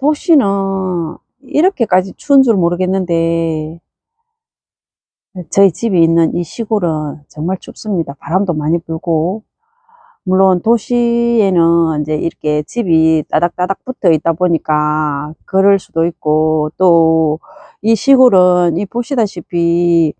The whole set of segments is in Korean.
도시는 이렇게까지 추운 줄 모르겠는데 저희 집이 있는 이 시골은 정말 춥습니다. 바람도 많이 불고 물론 도시에는 이제 이렇게 집이 따닥따닥 붙어 있다 보니까 그럴 수도 있고 또 이 시골은 이 보시다시피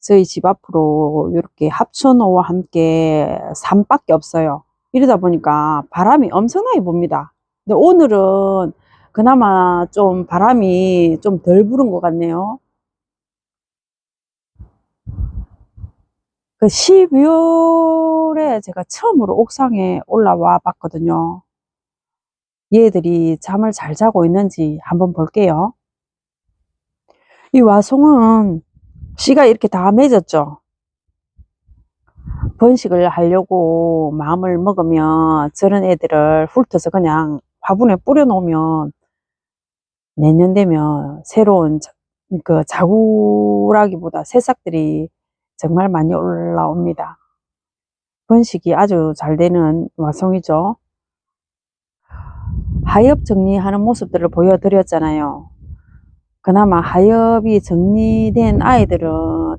저희 집 앞으로 이렇게 합천호와 함께 산밖에 없어요. 이러다 보니까 바람이 엄청나게 붑니다. 근데 오늘은 그나마 좀 바람이 좀 덜 부는 것 같네요. 그 12월에 제가 처음으로 옥상에 올라와 봤거든요. 얘들이 잠을 잘 자고 있는지 한번 볼게요. 이 와송은 씨가 이렇게 다 맺었죠. 번식을 하려고 마음을 먹으면 저런 애들을 훑어서 그냥 화분에 뿌려 놓으면 내년 되면 새로운 자- 그 자구라기보다 새싹들이 정말 많이 올라옵니다. 번식이 아주 잘 되는 와송이죠. 하엽 정리하는 모습들을 보여드렸잖아요. 그나마 하엽이 정리된 아이들은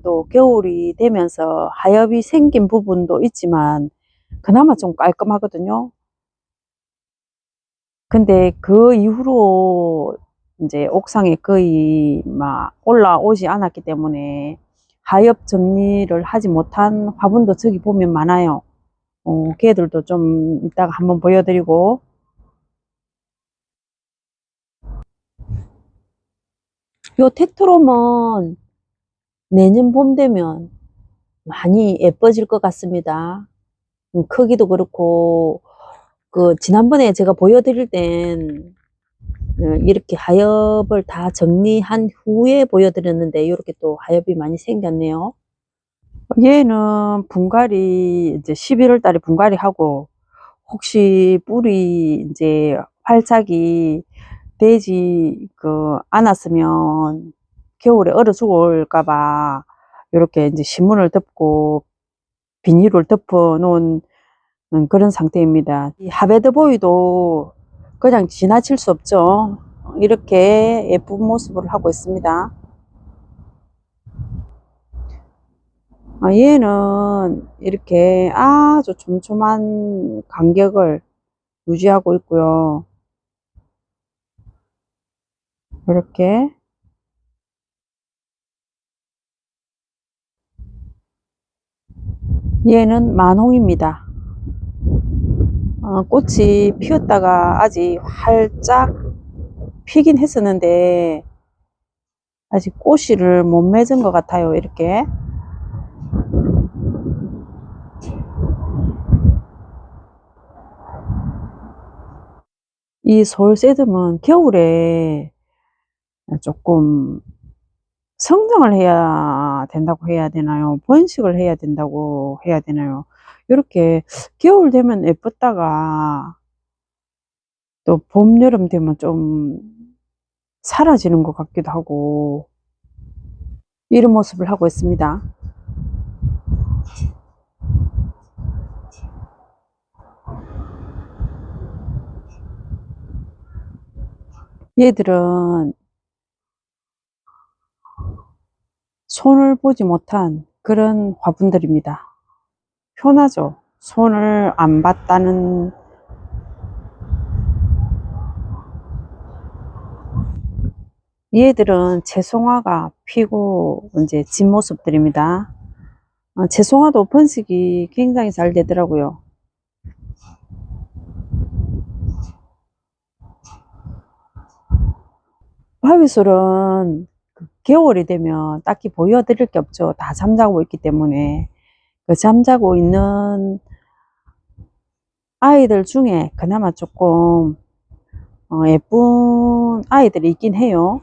또 겨울이 되면서 하엽이 생긴 부분도 있지만 그나마 좀 깔끔하거든요. 근데 그 이후로 이제 옥상에 거의 막 올라오지 않았기 때문에 하엽 정리를 하지 못한 화분도 저기 보면 많아요. 어, 걔들도 좀 이따가 한번 보여드리고 요 텍트롬은 내년 봄 되면 많이 예뻐질 것 같습니다. 음, 크기도 그렇고 그 지난번에 제가 보여드릴 땐 어, 이렇게 하엽을 다 정리한 후에 보여드렸는데 이렇게 또 하엽이 많이 생겼네요. 얘는 분갈이 이제 11월 달에 분갈이 하고 혹시 뿌리 이제 활착이 되지 그 않았으면 겨울에 얼어 죽을까봐 이렇게 이제 신문을 덮고 비닐을 덮어 놓은 음, 그런 상태입니다. 이 하베드 보이도 그냥 지나칠 수 없죠. 이렇게 예쁜 모습을 하고 있습니다. 아, 얘는 이렇게 아주 촘촘한 간격을 유지하고 있고요. 이렇게 얘는 만홍입니다. 어, 꽃이 피었다가 아직 활짝 피긴 했었는데 아직 꽃이를 못 맺은 것 같아요. 이렇게 이 솔세듬은 겨울에 조금 성장을 해야 된다고 해야 되나요? 번식을 해야 된다고 해야 되나요? 이렇게 겨울 되면 예뻤다가 또 봄, 여름 되면 좀 사라지는 것 같기도 하고 이런 모습을 하고 있습니다. 얘들은 손을 보지 못한 그런 화분들입니다. 편하죠. 손을 안 봤다는 얘들은 채송화가 피고 이제 진 모습들입니다. 어, 채송화도 번식이 굉장히 잘 되더라고요. 바위솔은 그 겨울이 되면 딱히 보여드릴 게 없죠. 다 잠자고 있기 때문에. 그 잠자고 있는 아이들 중에 그나마 조금 어, 예쁜 아이들이 있긴 해요.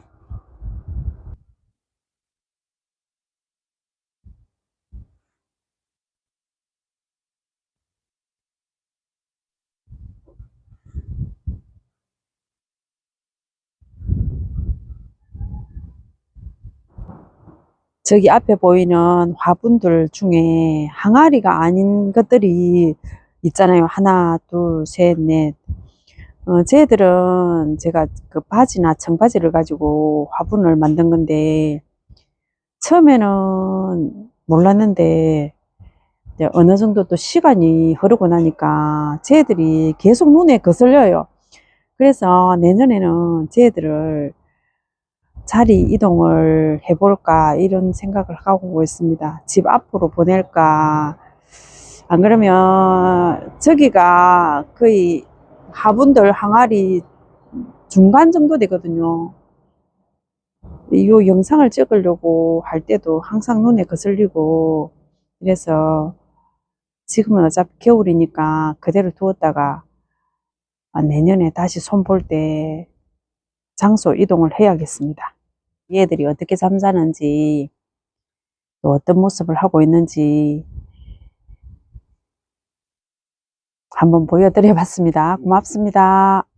저기 앞에 보이는 화분들 중에 항아리가 아닌 것들이 있잖아요. 하나, 둘, 셋, 넷. 어, 쟤들은 제가 그 바지나 청바지를 가지고 화분을 만든 건데, 처음에는 몰랐는데, 어느 정도 또 시간이 흐르고 나니까 쟤들이 계속 눈에 거슬려요. 그래서 내년에는 쟤들을 자리 이동을 해볼까 이런 생각을 하고 있습니다. 집 앞으로 보낼까. 안 그러면 저기가 거의 화분들 항아리 중간 정도 되거든요. 이 영상을 찍으려고 할 때도 항상 눈에 거슬리고 이래서 지금은 어차피 겨울이니까 그대로 두었다가 아, 내년에 다시 손 볼 때 장소 이동을 해야겠습니다. 얘들이 어떻게 잠자는지 또 어떤 모습을 하고 있는지 한번 보여드려 봤습니다. 고맙습니다.